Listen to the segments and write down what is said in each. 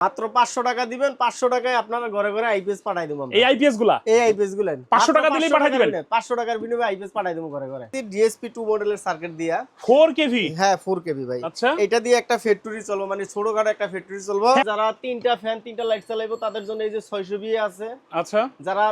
মাত্র পাঁচশো টাকা দিবেন পাঁচশো টাকায় আপনারা ঘরে ঘরে আইপিএস পাঠাই দেবো আমরা। এই আইপিএসগুলা? এই আইপিএস গুলেন 500 টাকা দিলেই পাঠাই দিবেন? পাঁচশো টাকার বিনিময়ে আইপিএস পাঠাই দেবো ঘরে ঘরে। ডিএসপি টু মডেলের সার্কিট দিয়া। ফোর কেভি হ্যাঁ ফোর কেবি ভাই। আচ্ছা। এটা দিয়ে একটা ফ্যাক্টরি চলবো মানে ছোটখাটো একটা ফ্যাক্টরি চলবো। যারা তিনটা ফ্যান তিনটা লাইট চালাইবো তাদের জন্য এই যে ছয়শো বিয়ে আছে। আচ্ছা। যারা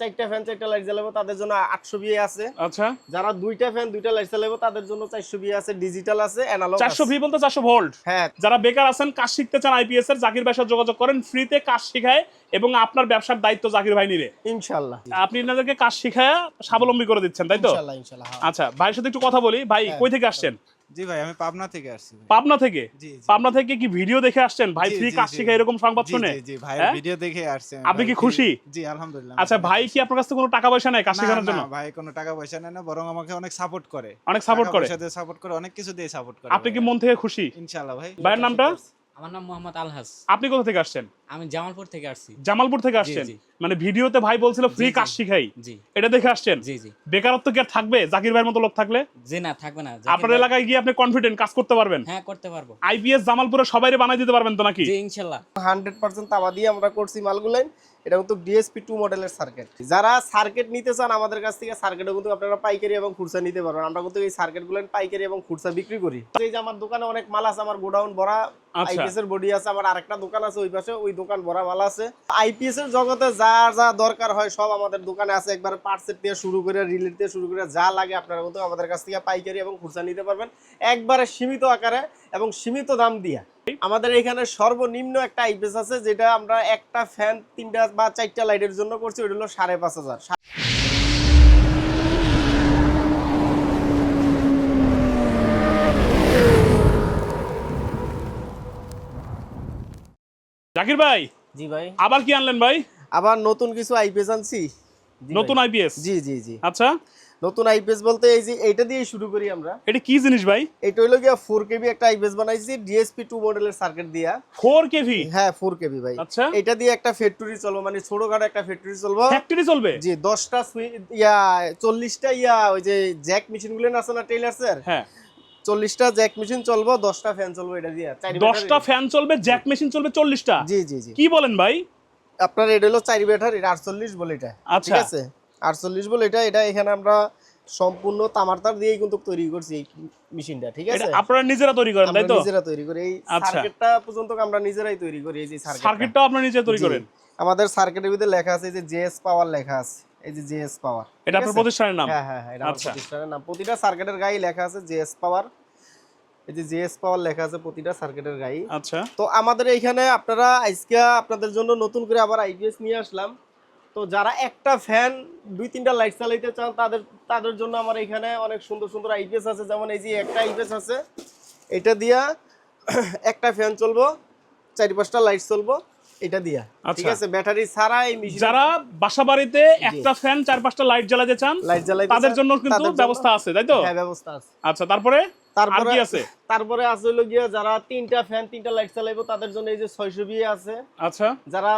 চারটা ফ্যান চারটা লাইট চালাবো তাদের জন্য আটশো বিয়ে আছে। আচ্ছা। যারা দুইটা ফ্যান দুইটা লাইট চালাবো তাদের জন্য চারশো বিয়ে আছে ডিজিটাল আছে অ্যানালগ চারশো ভি বলতে চারশো ভোল্ট হ্যাঁ। যারা বেকার আছেন কাজ শিখতে চান আইপিএস এর জাকির ভাইয়ের সাথে যোগাযোগ করেন ফ্রিতে কাজ শিখায় এবং আপনার ব্যবসার দায়িত্ব জাকির ভাই নিবে। ইনশাল্লাহ। আপনি এনাদেরকে কাজ শিখায় স্বাবলম্বী করে দিচ্ছেন তাই তো? হ্যাঁ। আচ্ছা ভাইয়ের সাথে একটু কথা বলি। ভাই কই থেকে আসছেন? জি ভাই আমি পাবনা থেকে আসছি পাবনা থেকে? পাবনা থেকে কি ভিডিও দেখে আসছেন? ভাই ফ্রি কাজ এরকম সংবাদ শুনে? জি জি ভাই হ্যাঁ? ভিডিও দেখে আসছে। আপনি কি খুশি? জি আলহামদুলিল্লাহ। আচ্ছা ভাই কি আপনার কাছ থেকে কোনো টাকা পয়সা নেয় কাজ শেখানোর না, জন্য? ভাই কোনো টাকা পয়সা নেয় না বরং আমাকে অনেক সাপোর্ট করে। অনেক সাপোর্ট করে? সাথে সাপোর্ট করে অনেক কিছু দিয়ে সাপোর্ট করে আপনি কি মন থেকে খুশি? ইনশাআল্লাহ ভাই। ভাইয়ের নামটা? আমার নাম মোহাম্মদ আলহাস। আপনি কোথা থেকে আসছেন? আমি জামালপুর থেকে আসছি। জামালপুর থেকে আসছেন? মানে ভিডিওতে ভাই বলছিল ফ্রি। কাজ শিখাই এটা দেখে আসছেন? জি জি। বেকারত্ব কি আর থাকবে? জাকির ভাইয়ের মতো লোক থাকলে? জি না থাকবে না। আপনার এলাকায় গিয়ে আপনি কনফিডেন্ট কাজ করতে পারবেন। হ্যাঁ করতে পারব। আইপিএস জামালপুরে সবাই বানাই দিতে পারবেন তো নাকি? জি পার্সেন্ট তামা দিয়ে আমরা করছি মালগুলাই। এটা কিন্তু ডিএসপি টু মডেলের সার্কিট যারা সার্কিট নিতে চান আমাদের কাছ থেকে সার্কিটও কিন্তু আপনারা পাইকারি এবং খুচরা নিতে পারবেন। আমরা কিন্তু এই সার্কিটগুলো পাইকারি এবং খুচরা বিক্রি করি। এই যে আমার দোকানে অনেক মাল আছে আমার গোডাউন ভরা। আইপিএস এর বডি আছে আমার আরেকটা দোকান আছে ওই পাশে। ওই দোকান ভরা মাল আছে। আইপিএস এর জগতে যা যা দরকার হয় সব আমাদের দোকানে আছে। একবার পার্টসেট দিয়ে শুরু করে রিলেট দিয়ে শুরু করে, যা লাগে আপনারা কিন্তু আমাদের কাছ থেকে পাইকারি এবং খুচরা নিতে পারবেন। একবারে সীমিত আকারে এবং সীমিত দাম দিয়ে। আমাদের এখানে সর্বনিম্ন একটা আইপিএস আছে, যেটা আমরা একটা ফ্যান তিনটা বা চারটা লাইটের জন্য করছি, ওইটা হলো সাড়ে পাঁচ হাজার। জাকির ভাই জি ভাই। আবার কি আনলেন ভাই? আবার নতুন কিছু আইপিএস আনছি। নতুন আইপিএস জি জি জি। আচ্ছা। নতুন আইপিএস বলতে এই যে এইটা দিয়ে শুরু করি আমরা। এটা কি জিনিস ভাই? এটা হলো গিয়া ফোর কেবি একটা আইপিএস বানাইছি ডিএসপি টু মডেলের সার্কিট দিয়া। ফোর কেভি হ্যাঁ ফোর কেবি ভাই। আচ্ছা। এটা দিয়ে একটা ফ্যাক্টরি চলবে মানে ছোটখাটো একটা ফ্যাক্টরি চলবো। ফ্যাক্টরি চলবে? জি দশটা সুই ইয়া চল্লিশটা ইয়া ওই যে জ্যাক মেশিনগুলো আছে না টেইলার্সের হ্যাঁ। চল্লিশটা জ্যাক মেশিন চলবো দশটা ফ্যান চলবো এটা দিয়ে। দশটা ফ্যান চলবে জ্যাক মেশিন চলবে চল্লিশটা? জি জি জি। কি বলেন ভাই? আপনার এটা হলো চারি ব্যাটারি আটচল্লিশ বলে এটা। আচ্ছা। ঠিক আছে? আটচল্লিশ বলে এটা এটা এখানে আমরা সম্পূর্ণ তামার তার দিয়েই কিন্তু তৈরি করছি এই মেশিনটা ঠিক আছে? আপনারা নিজেরা তৈরি করেন তাই তো? নিজেরা তৈরি করি। এই আচ্ছা। সার্কিটটা পর্যন্ত আমরা নিজেরাই তৈরি করি এই যে সার্কিট সার্কিটটাও আপনারা নিজে তৈরি করেন? আমাদের সার্কিটের ভিতরে লেখা আছে যে জেএস পাওয়ার লেখা আছে। এই যে জেএস পাওয়ার এটা আপনার প্রতিষ্ঠানের নাম? হ্যাঁ হ্যাঁ হ্যাঁ এটা আমার আচ্ছা। প্রতিষ্ঠানের নাম। প্রতিটা সার্কিটের গায়ে লেখা আছে জেএস পাওয়ার এই যে জেএস পাওয়ার লেখা আছে প্রতিটা সার্কিটের গায়ে আচ্ছা। তো আমাদের এইখানে আপনারা আজকে আপনাদের জন্য নতুন করে আবার আইপিএস নিয়ে আসলাম। তো যারা একটা ফ্যান দুই তিনটা লাইট চালাইতে চান তাদের তাদের জন্য আমার এখানে অনেক সুন্দর সুন্দর আইপিএস আছে। যেমন এই যে একটা আইপিএস আছে এটা দিয়া একটা ফ্যান চলবো চারি পাঁচটা লাইট চলবো। এটা দিয়া। ঠিক আচ্ছা। আছে ব্যাটারি ছাড়া এই মেশিন যারা বাসা বাড়িতে একটা ফ্যান চার পাঁচটা লাইট জ্বালাতে চান লাইট তাদের জন্য কিন্তু ব্যবস্থা আছে তাই তো? হ্যাঁ ব্যবস্থা আছে। আচ্ছা তারপরে? তারপরে আছে? তারপরে আছে হলো গিয়া যারা তিনটা ফ্যান তিনটা লাইট চালাইবো তাদের জন্য এই যে ছয়শো বিয়ে আছে। আচ্ছা। যারা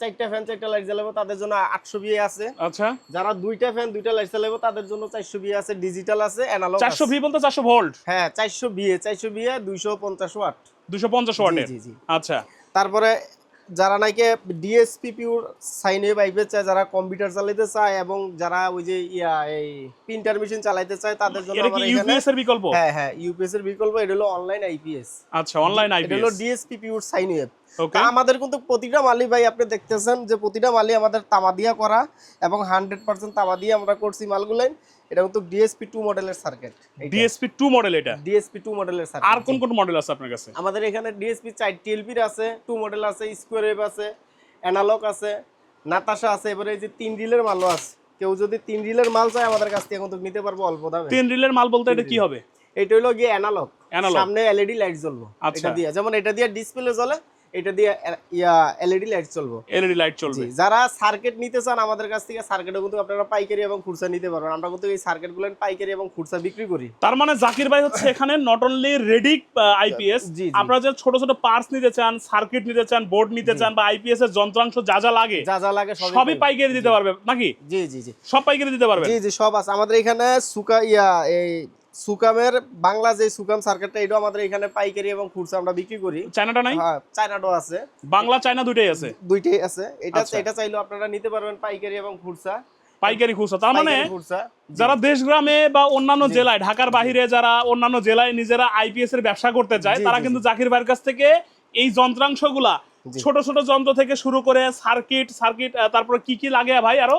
চারটা ফ্যান চারটা লাইট জ্বালাবো তাদের জন্য আটশো বিয়ে আছে। আচ্ছা। যারা দুইটা ফ্যান দুইটা লাইট চালাবো তাদের জন্য চারশো বিয়ে আছে ডিজিটাল আছে অ্যানালগ চারশো ভি বলতে চারশো ভোল্ট হ্যাঁ চারশো বিয়ে চারশো বিয়ে দুইশো পঞ্চাশ ওয়াট দুশো পঞ্চাশ ওয়াটের জি জি। আচ্ছা। তারপরে যারা নাকি ডিএসপি পিউর সাইন ওয়েভ আইপে চায় যারা কম্পিউটার চালাইতে চায় এবং যারা ওই যে ইয়া এই প্রিন্টার মেশিন চালাইতে চায় তাদের জন্য এটা কি ইউপিএস এর বিকল্প? হ্যাঁ হ্যাঁ ইউপিএস এর বিকল্প এটা হলো অনলাইন আইপিএস আচ্ছা অনলাইন আইপিএস এটা হলো ডিএসপি পিউর সাইন তা আমাদের কিন্তু প্রতিটা মালি ভাই আপনি দেখতেছেন যে প্রতিটা মালি আমাদের তামা দিয়া করা এবং হান্ড্রেড পার্সেন্ট তামা দিয়ে আমরা করছি মালগুলাই এটা কিন্তু ডিএসপি টু মডেলের সার্কিট ডিএসপি টু মডেল এটা? ডিএসপি টু মডেলের সার্কিট আর কোন কোন মডেল আছে আপনার কাছে? আমাদের এখানে ডিএসপি আছে টু মডেল আছে স্কোয়ার ওয়েভ আছে অ্যানালগ আছে নাতাশা আছে এবারে এই যে তিন রিলের মালও আছে। কেউ যদি তিন রিলের মাল চায় আমাদের কাছ থেকে কিন্তু নিতে পারব অল্প দামে। তিন রিলের মাল বলতে এটা কি হবে? এটা হলো গিয়ে অ্যানালগ। সামনে এলইডি লাইট জ্বলবো। এটা দিয়ে যেমন এটা দিয়ে ডিসপ্লে জ্বলে এটা দিয়ে ইয়া এলইডি লাইট চলবো। এলইডি লাইট চলবে। যারা সার্কিট নিতে চান আমাদের কাছ থেকে সার্কিটও কিন্তু আপনারা পাইকারি এবং খুচরা নিতে পারবেন। আমরা কিন্তু এই সার্কিটগুলো পাইকারি এবং খুচরা বিক্রি করি। তার মানে জাকির ভাই হচ্ছে এখানে নট অনলি রেডিক আইপিএস। আপনারা যে ছোট ছোট পার্টস নিতে চান সার্কিট নিতে চান বোর্ড নিতে চান বা আইপিএস এর যন্ত্রাংশ যা যা লাগে যা যা লাগে সবই পাইকারি। দিতে পারবে নাকি? জি জি জি। সব পাইকারি দিতে পারবে জি জি সব আছে। আমাদের এখানে সুকা ইয়া এই সুকামের বাংলা যে সুকাম সার্কিটটা এটাও আমাদের এখানে পাইকারি এবং খুচরা আমরা বিক্রি করি চায়নাটা নাই হ্যাঁ চায়নাটাও আছে বাংলা চায়না দুইটাই আছে দুইটাই আছে এটা আচ্ছা। এটা চাইলেও আপনারা নিতে পারবেন পাইকারি এবং খুচরা পাইকারি খুচরা তার মানে। যারা দেশ গ্রামে বা অন্যান্য জেলায় ঢাকার বাহিরে যারা অন্যান্য জেলায় নিজেরা আইপিএস এর ব্যবসা করতে চায় তারা কিন্তু জাকির ভাইয়ের কাছ থেকে এই যন্ত্রাংশগুলা। ছোট ছোট যন্ত্র থেকে শুরু করে সার্কিট সার্কিট তারপরে কি কি লাগে ভাই আরও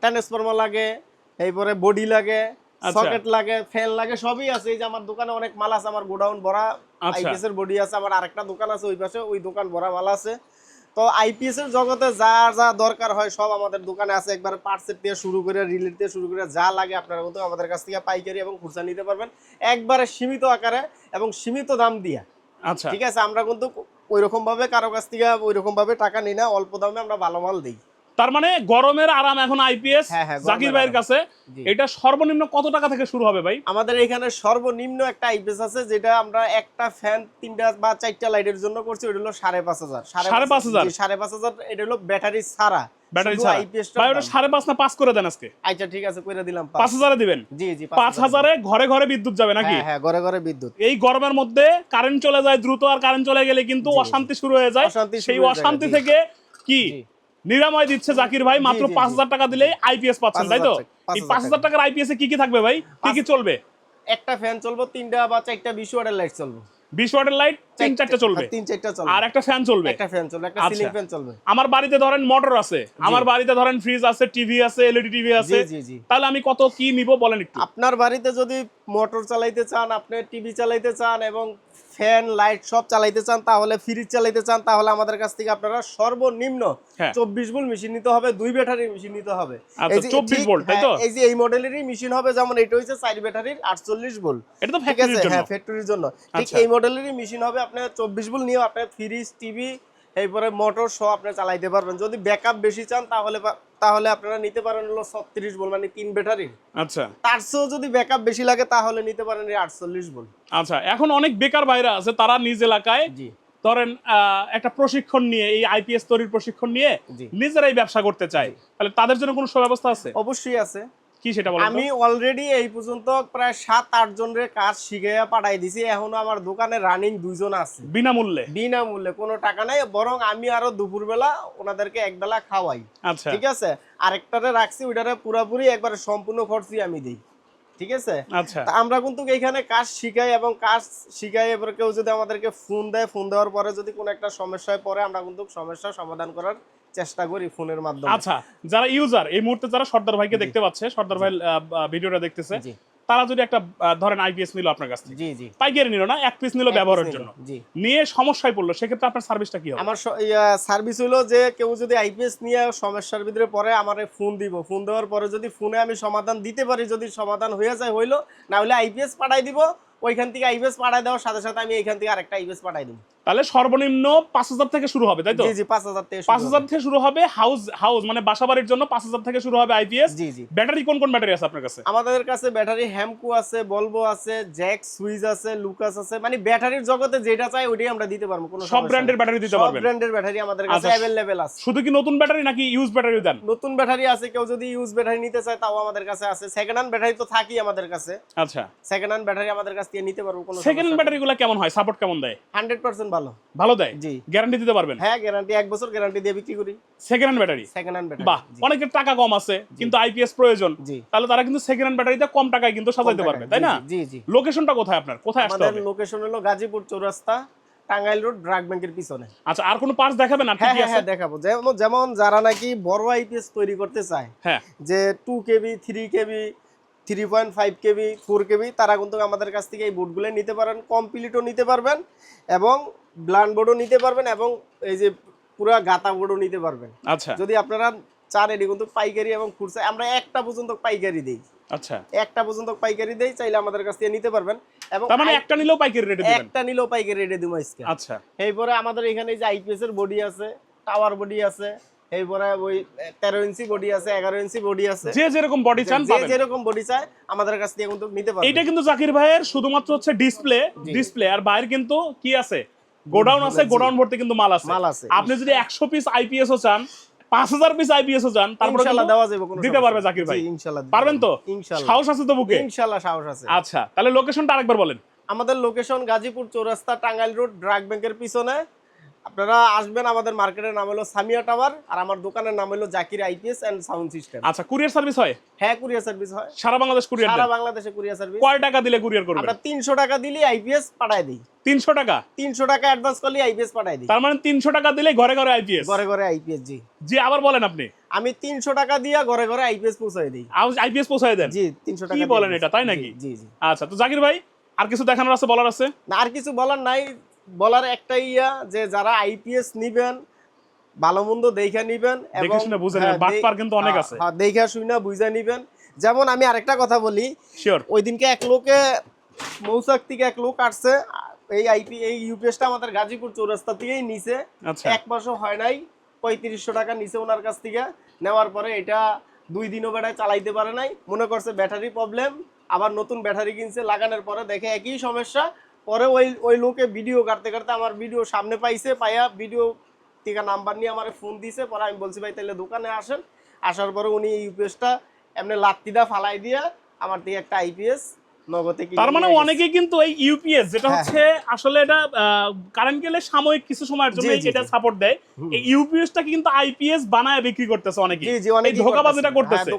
ট্রান্সফরমার লাগে এরপরে বডি লাগে। সকেট লাগে ফ্যান লাগে সবই আছে। এই যে আমার দোকানে অনেক মাল আছে আমার গোডাউন ভরা আচ্ছা। আইপিএস এর বডি আছে আমার আরেকটা দোকান আছে ওই পাশে ওই দোকান ভরা মাল আছে। তো আইপিএস এর জগতে যা যা দরকার হয় সব আমাদের দোকানে আছে। একবার পার্টসের দিয়ে শুরু করে রিলেট দিয়ে শুরু করে যা লাগে আপনারা কিন্তু আমাদের কাছ থেকে পাইকারি এবং খুচরা নিতে পারবেন। একবারে সীমিত আকারে এবং সীমিত দাম দিয়া। আচ্ছা। ঠিক আছে আমরা কিন্তু ওইরকম ভাবে কারও কাছ থেকে ওইরকম ভাবে টাকা নিই না অল্প দামে আমরা ভালো মাল দিই। তার মানে গরমের আরাম এখন আইপিএস হ্যাঁ, হ্যাঁ, জাকির ভাইয়ের কাছে। এটা সর্বনিম্ন কত টাকা থেকে শুরু হবে ভাই? আমাদের এখানে সর্বনিম্ন একটা আইপিএস আছে যেটা আমরা একটা ফ্যান তিনটা বা চারটা লাইটের জন্য করছি ওটা হলো সাড়ে পাঁচ হাজার। সাড়ে পাঁচ হাজার? সাড়ে পাঁচ হাজার এটা হলো ব্যাটারি ছাড়া। ব্যাটারি ছাড়া। ভাই ওটা। সাড়ে পাঁচ না পাঁচ করে দেন আজকে? আচ্ছা ঠিক আছে করে দিলাম পাঁচ। হাজারে দিবেন? জি জি পাঁচ হাজারে ঘরে ঘরে বিদ্যুৎ যাবে নাকি? হ্যাঁ হ্যাঁ ঘরে ঘরে বিদ্যুৎ। এই গরমের মধ্যে কারেন্ট চলে যায় দ্রুত আর কারেন্ট চলে গেলে কিন্তু। অশান্তি শুরু হয়ে যায়। সেই অশান্তি থেকে কি। নিরাময় দিচ্ছে জাকির ভাই মাত্র পাঁচ হাজার টাকা দিলে আইপিএস পাচ্ছেন তাই তো? এই পাঁচ হাজার টাকার আইপিএস এ কি কি থাকবে ভাই? কি কি চলবে? একটা ফ্যান চলবো তিনটা বা চারটা বিশ ওয়াটের লাইট চলবে। বিশ ওয়াটের লাইট তিন চারটা চলবে। হ্যাঁ, তিন চারটা চলবে। আর একটা ফ্যান চলবে। একটা ফ্যান চলবে একটা আচ্ছা। সিলিং ফ্যান চলবে। আমার বাড়িতে ধরেন মোটর আছে। আমার বাড়িতে ধরেন ফ্রিজ আছে টিভি আছে এলইডি টিভি আছে। তাহলে আমি কত কি নিব বলেন একটু। আপনার বাড়িতে যদি মোটর চালাইতে চান আপনি টিভি চালাইতে চান এবং ফ্যান লাইট সব চালাইতে চান তাহলে ফ্রিজ চালাইতে চান তাহলে আমাদের কাছ থেকে আপনারা সর্বনিম্ন হ্যাঁ। চব্বিশ ভোল্ট মেশিন নিতে হবে দুই ব্যাটারির মেশিন নিতে হবে। আচ্ছা, এই যে 24 ঠিক- ভোল্ট, তাই তো? হ্যাঁ, এই যে এই মডেলেরই মেশিন হবে যেমন এটা হচ্ছে চার ব্যাটারির আটচল্লিশ ভোল্ট এটা তো ঠিক ফ্যাক্টরির আছে জন্য। হ্যাঁ ফ্যাক্টরির জন্য। ঠিক আচ্ছা। এই মডেলেরই মেশিন হবে আপনার চব্বিশ ভোল্ট নিয়ে আপনার ফ্রিজ টিভি এরপরে মোটর সহ আপনি চালাইতে পারবেন। যদি ব্যাকআপ বেশি চান তাহলে তাহলে আপনারা নিতে পারেন হলো ছত্রিশ ভোল্ট মানে তিন ব্যাটারির আচ্ছা। তার চেয়েও যদি ব্যাকআপ বেশি লাগে তাহলে নিতে পারেন আটচল্লিশ বল আচ্ছা এখন অনেক বেকার ভাইরা আছে তারা নিজ এলাকায় জি। ধরেন একটা প্রশিক্ষণ নিয়ে এই আইপিএস তৈরির প্রশিক্ষণ নিয়ে। নিজেরাই ব্যবসা করতে চায়। তাহলে তাদের জন্য কোনো সুব্যবস্থা আছে? অবশ্যই আছে। কি সেটা বলো আমি অলরেডি এই পর্যন্ত প্রায় সাত আট জনের কাজ শিখাইয়া পাঠাই দিছি। এখনও আমার দোকানে রানিং দুইজন আছে। বিনামূল্যে? বিনামূল্যে কোনো টাকা নাই। বরং আমি আরও দুপুরবেলা ওনাদেরকে একবেলা খাওয়াই। আচ্ছা। ঠিক আছে? আরেকটারে রাখছি ওইটারে পুরাপুরি একবারে সম্পূর্ণ খরচই আমি দিই। ঠিক আছে? আচ্ছা। আমরা কিন্তু এখানে কাজ শিখাই এবং কাজ শিখাই এবার কেউ যদি আমাদেরকে ফোন দেয় ফোন দেওয়ার পরে যদি কোনো একটা সমস্যায় পরে আমরা কিন্তু সমস্যা সমাধান করার চেষ্টা করি ফোনের মাধ্যমে। আচ্ছা যারা ইউজার এই মুহূর্তে যারা সর্দার ভাইকে দেখতে পাচ্ছে সর্দার ভাই ভিডিওটা দেখতেছে তারা যদি একটা ধরেন আইপিএস নিল আপনার কাছ থেকে। জি জি। পাইকারি নিল না এক পিস নিল ব্যবহারের জন্য। জি। নিয়ে সমস্যায় পড়ল সেক্ষেত্রে আপনার সার্ভিসটা কি হবে? আমার সার্ভিস হলো যে কেউ যদি আইপিএস নিয়ে সমস্যার ভিতরে পরে আমার ফোন দিব। ফোন দেওয়ার পরে যদি ফোনে আমি সমাধান দিতে পারি যদি সমাধান হয়ে যায় হইল না হলে আইপিএস পাঠাই দিব। ওইখান থেকে আইপিএস পাঠাই দেওয়ার সাথে সাথে আমি এইখান থেকে আরেকটা আইপিএস পাঠাই দিব। তাহলে সর্বনিম্ন পাঁচ হাজার থেকে শুরু হবে তাই তো? পাঁচ হাজার থেকে পাঁচ শুরু হাজার হবে। থেকে শুরু হবে হাউস হাউস মানে বাসা বাড়ির জন্য পাঁচ হাজার থেকে শুরু হবে আইপিএস জি জি। ব্যাটারি কোন কোন ব্যাটারি আছে আপনার কাছে? আমাদের কাছে ব্যাটারি হ্যামকো আছে বলব আছে জ্যাক সুইচ আছে লুকাস আছে মানে ব্যাটারির জগতে যেটা চাই ওইটাই আমরা দিতে পারব কোনো সব ব্র্যান্ডের ব্যাটারি দিতে সব ব্র্যান্ডের ব্যাটারি আমাদের কাছে আচ্ছা। অ্যাভেলেবেল আছে। শুধু কি নতুন ব্যাটারি নাকি ইউজ ব্যাটারি দেন? নতুন ব্যাটারি আছে কেউ যদি ইউজ ব্যাটারি নিতে চায় তাও আমাদের কাছে আছে। সেকেন্ড হ্যান্ড ব্যাটারি তো থাকি আমাদের কাছে। আচ্ছা। সেকেন্ড হ্যান্ড ব্যাটারি আমাদের কাছ থেকে নিতে পারব কোনো সেকেন্ড ব্যাটারি গুলো কেমন হয়? সাপোর্ট কেমন দেয়? হান্ড্রেড পার্সেন্ট ভালো। ভালো দেয়? জি। গ্যারান্টি দিতে পারবেন? হ্যাঁ গ্যারান্টি এক বছর গ্যারান্টি দিয়ে বিক্রি করি। Second hand battery second hand battery বাহ অনেকের টাকা কম আছে কিন্তু আইপিএস প্রয়োজন। তাহলে তারা কিন্তু সেকেন্ড হ্যান্ড ব্যাটারিতে কম টাকায় কিন্তু সাজাইতে পারবে তাই না? জি জি লোকেশনটা কোথায় আপনার? কোথায় আসতে আমাদের লোকেশন হলো গাজীপুর চৌরাস্তা টাঙ্গাইল রোড ড্রাগ ব্যাংকের পিছনে। আচ্ছা আর কোনো পার্টস দেখাবেন? আর কি হ্যাঁ হ্যাঁ আছে? হ্যাঁ দেখাবো। যেমন যেমন যারা নাকি বড় আইপিএস তৈরি করতে চায় হ্যাঁ। যে two KB three KB three point five KB four KB তারা কিন্তু আমাদের কাছ থেকে এই বোর্ডগুলো নিতে পারেন কমপ্লিটও নিতে পারবেন এবং ব্লান বোর্ডও নিতে পারবেন এবং এই যে পুরা গাতা বোর্ডও নিতে পারবেন। আচ্ছা। যদি আপনারা চান এটি কিন্তু পাইকারি এবং খুচরা আমরা একটা পর্যন্ত পাইকারি দিই। আচ্ছা। একটা পর্যন্ত পাইকারি দেই চাইলে আমাদের কাছ থেকে নিতে পারবেন এবং তার মানে একটা নিলেও পাইকারি রেটে দিবেন? একটা নিলেও পাইকারি রেটে দিব আজকে। আচ্ছা। এরপরে আমাদের এখানে যে আইপিএস এর বডি আছে টাওয়ার বডি আছে এরপরে ওই তেরো ইঞ্চি বডি আছে এগারো ইঞ্চি বডি আছে। যে যেরকম বডি চান যে যেরকম বডি চায় আমাদের কাছ থেকে কিন্তু নিতে পারবে এইটা কিন্তু জাকির ভাইয়ের শুধুমাত্র হচ্ছে ডিসপ্লে ডিসপ্লে আর বাইরে কিন্তু কি আছে? গোডাউন আছে গোডাউন ভর্তি কিন্তু মাল আছে। মাল আছে। আপনি যদি একশো পিস আইপিএস ও চান পাঁচ হাজার পিস আইপিএস যান তারপরে ইনশাআল্লাহ দেওয়া যাবে দিতে পারবে জাকির ভাই। দিতে পারবেন তো। সাহস আছে তো বুকে? ইনশাআল্লাহ সাহস আছে। আচ্ছা তাহলে লোকেশনটা আরেকবার বলেন। আমাদের location Gazipur Chowrasta Tangail road drug ব্যাংকের পিছনে। আপনারা আসবেন আমাদের মার্কেটের নাম হলো সামিয়া টাওয়ার আর আমার দোকানের নাম হলো Zakir IPS and sound system আচ্ছা কুরিয়ার সার্ভিস হয়? হ্যাঁ কুরিয়ার সার্ভিস হয়। সারা বাংলাদেশ কুরিয়ার সারা বাংলাদেশে কুরিয়ার সার্ভিস কয় টাকা দিলে কুরিয়ার করবেন? আমরা তিনশো টাকা দিলে আইপিএস পাঠায় দিই। তিনশো টাকা? তিনশো টাকা অ্যাডভান্স করলে আইপিএস পাঠায় দিই। তার মানে তিনশো টাকা দিলে ঘরে ঘরে আইপিএস? ঘরে ঘরে আইপিএস জি। জি আবার বলেন আপনি। আমি তিনশো টাকা দিয়ে ঘরে ঘরে আইপিএস পৌঁছায় দিই। আইপিএস পৌঁছায় দেন? জি তিনশো টাকা কি বলেন এটা, তাই নাকি? জি জি। আচ্ছা তো জাকির ভাই আর কিছু দেখানোর আছে বলার আছে? না আর কিছু বলার নাই। বলার একটা ইয়া যে যারা আইপিএস নিবেন ভালো মন্দ দেখে নিবেন দেখে শুনে বুঝে নেবেন। হ্যাঁ, বাটপার কিন্তু অনেক হ্যাঁ, আছে। হ্যাঁ, দেখে শুনে বুঝে নিবেন। যেমন আমি আরেকটা কথা বলি শিওর। ওই দিনকে এক লোকে মৌসাক থেকে এক লোক আসছে এই আইপি এই ইউপিএসটা আমাদের গাজীপুর চৌরাস্তা থেকেই নিছে। আচ্ছা। এক মাসও হয় নাই পঁয়ত্রিশশো টাকা নিছে ওনার কাছ থেকে। নেওয়ার পরে এটা দুই দিনও বেড়ায় চালাইতে পারে নাই। মনে করছে ব্যাটারি প্রবলেম আবার নতুন ব্যাটারি কিনছে লাগানোর পরে দেখে একই সমস্যা পরে ওই ওই লোকে ভিডিও কাটতে কাটতে আমার ভিডিও সামনে পাইছে, পাইয়া ভিডিও থেকে নাম্বার নিয়ে আমার ফোন দিছে। পরে আমি বলছি, ভাই তাহলে দোকানে আসেন। আসার পরে উনি ইউপিএসটা এমনি লাত্তিদা ফালাই দিয়ে আমার থেকে একটা আইপিএস তার মানে। অনেকেই কিন্তু এই ইউপিএস যেটা হ্যাঁ, হচ্ছে আসলে এটা কারেন্ট গেলে সাময়িক কিছু সময়ের জন্য এটা সাপোর্ট দেয়। এই ইউপিএসটা কিন্তু আইপিএস বানায় বিক্রি করতেছে অনেকে অনেক এই ধোকাবাজিটা করতেছে।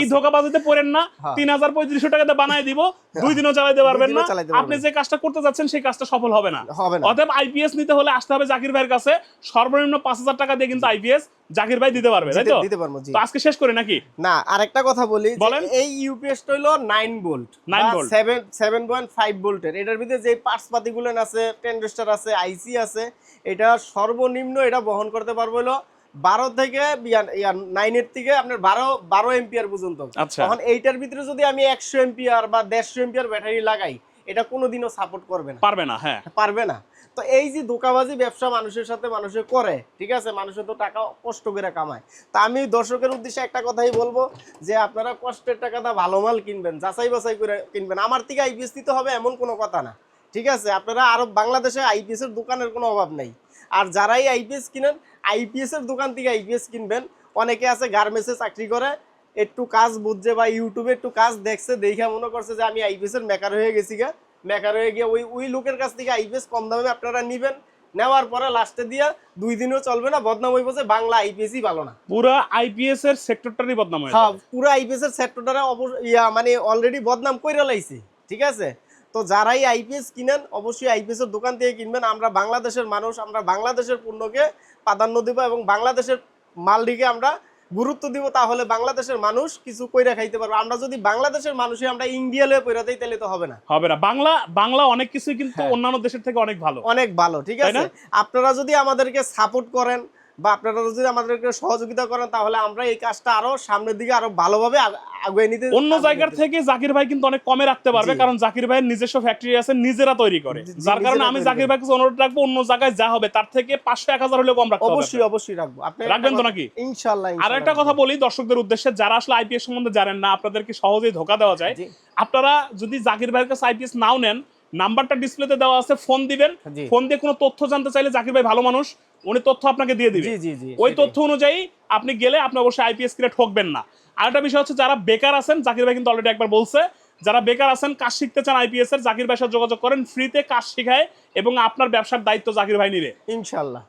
এই ধোকাবাজিতে পড়েন না হ্যাঁ। তিন হাজার পঁয়ত্রিশশো টাকাতে বানায় দিব দুই দিনও চালাতে পারবেন না। আপনি যে কাজটা করতে যাচ্ছেন সেই কাজটা সফল হবে না। হবে না। অতএব আইপিএস নিতে হলে আসতে হবে জাকির ভাইয়ের কাছে। সর্বনিম্ন পাঁচ হাজার টাকা দিয়ে কিন্তু আইপিএস জাকির ভাই দিতে পারবে তাই তো? দিতে- পারব জি। আজকে শেষ করে নাকি? না আরেকটা কথা বলি। এই ইউপিএসটা হলো 9 ভোল্ট 9 volt। 7 7.5 ভোল্টের এটার ভিতরে যে পার্টস পাতিগুলো আছে আছে আইসি আছে এটা সর্বনিম্ন এটা বহন করতে পারব হলো বারো থেকে নাইনের থেকে আপনার বারো বারো এম্পিয়ার পর্যন্ত। আচ্ছা। তখন এইটার ভিতরে যদি আমি একশো এম্পিয়ার বা দেড়শো এম্পিয়ার ব্যাটারি লাগাই এটা কোনোদিনও সাপোর্ট করবে না। পারবে না হ্যাঁ। পারবে না। তো এই যে ধোকাবাজি ব্যবসা মানুষের সাথে মানুষে করে, ঠিক আছে? মানুষের তো টাকা কষ্ট করে কামায়। তা আমি দর্শকের উদ্দেশ্যে একটা কথাই বলব যে, আপনারা কষ্টের টাকাটা ভালো মাল কিনবেন, যাচাই বাছাই করে কিনবেন। আমার থেকে আইপিএস হবে এমন কোনো কথা না, ঠিক আছে? আপনারা আরও বাংলাদেশে আইপিএস এর দোকানের কোনো অভাব নেই। আর যারাই আইপিএস কিনেন আইপিএস এর দোকান থেকে আইপিএস কিনবেন। অনেকে আছে গার্মেন্টসে চাকরি করে, একটু কাজ বুঝছে বা ইউটিউবে একটু কাজ দেখছে, দেখে মনে করছে যে, আমি আইপিএস এর মেকার হয়ে গেছি গা। মেকার হয়ে গিয়ে ওই ওই লোকের কাছ থেকে আইপিএস কম দামে আপনারা নিবেন। নেওয়ার পরে লাস্টে দিয়া দুই দিনও চলবে না বদনাম হইব যে বাংলা আইপিএসই ভালো না। পুরো আইপিএস এর সেক্টরটারই বদনাম হয়ে হ্যাঁ। পুরো আইপিএস এর সেক্টরটারে ইয়া মানে অলরেডি বদনাম কইরা লাইছে ঠিক আছে? তো যারাই আইপিএস কিনেন অবশ্যই আইপিএস এর দোকান থেকে কিনবেন। আমরা বাংলাদেশের মানুষ আমরা বাংলাদেশের পণ্যকে প্রাধান্য দিব এবং বাংলাদেশের মালটিকে আমরা গুরুত্ব দিব তাহলে বাংলাদেশের মানুষ কিছু কইরা খাইতে পারবে। আমরা যদি বাংলাদেশের মানুষই আমরা ইন্ডিয়া লয়ে পইরা দেই তাহলে তো হবে না। হবে না। বাংলা বাংলা অনেক কিছুই কিন্তু হ্যাঁ। অন্যান্য দেশের থেকে অনেক ভালো। অনেক ভালো ঠিক আছে? আপনারা যদি আমাদেরকে সাপোর্ট করেন বা আপনারা যদি আমাদেরকে সহযোগিতা করেন তাহলে আমরা এই কাজটা আরও সামনের দিকে আরও ভালোভাবে আগ- আগুয়ে নিতে অন্য জায়গার থেকে জাকির ভাই কিন্তু অনেক কমে রাখতে পারবে কারণ জাকির ভাইয়ের নিজস্ব ফ্যাক্টরি আছে নিজেরা তৈরি করে। যার কারণে আমি জাকির করে। ভাইকে অনুরোধ রাখব অন্য জায়গায় যা হবে তার থেকে পাঁচশো এক হাজার হলেও কম রাখতে অবশ্যই অবশ্যই রাখব। আপনি রাখবেন তো নাকি? ইনশাআল্লাহ আর একটা কথা বলি দর্শকদের উদ্দেশ্যে যারা আসলে আইপিএস সম্বন্ধে জানেন না আপনাদেরকে সহজেই ধোকা দেওয়া যায়। আপনারা যদি জাকির ভাইয়ের কাছে আইপিএস নাও নেন নাম্বারটা ডিসপ্লেতে দেওয়া আছে ফোন দিবেন। ফোন দিয়ে কোনো তথ্য জানতে চাইলে জাকির ভাই ভালো মানুষ। উনি তথ্য আপনাকে দিয়ে দিবে। ওই তথ্য অনুযায়ী আপনি গেলে আপনি অবশ্যই আইপিএস কিনে ঠকবেন না। আরেকটা বিষয় হচ্ছে যারা বেকার আছেন জাকির ভাই কিন্তু অলরেডি একবার বলছে যারা বেকার আছেন কাজ শিখতে চান আইপিএস এর জাকির ভাই সাথে যোগাযোগ করেন ফ্রিতে কাজ শিখায় এবং আপনার ব্যবসার দায়িত্ব জাকির ভাই নিবে। ইনশাআল্লাহ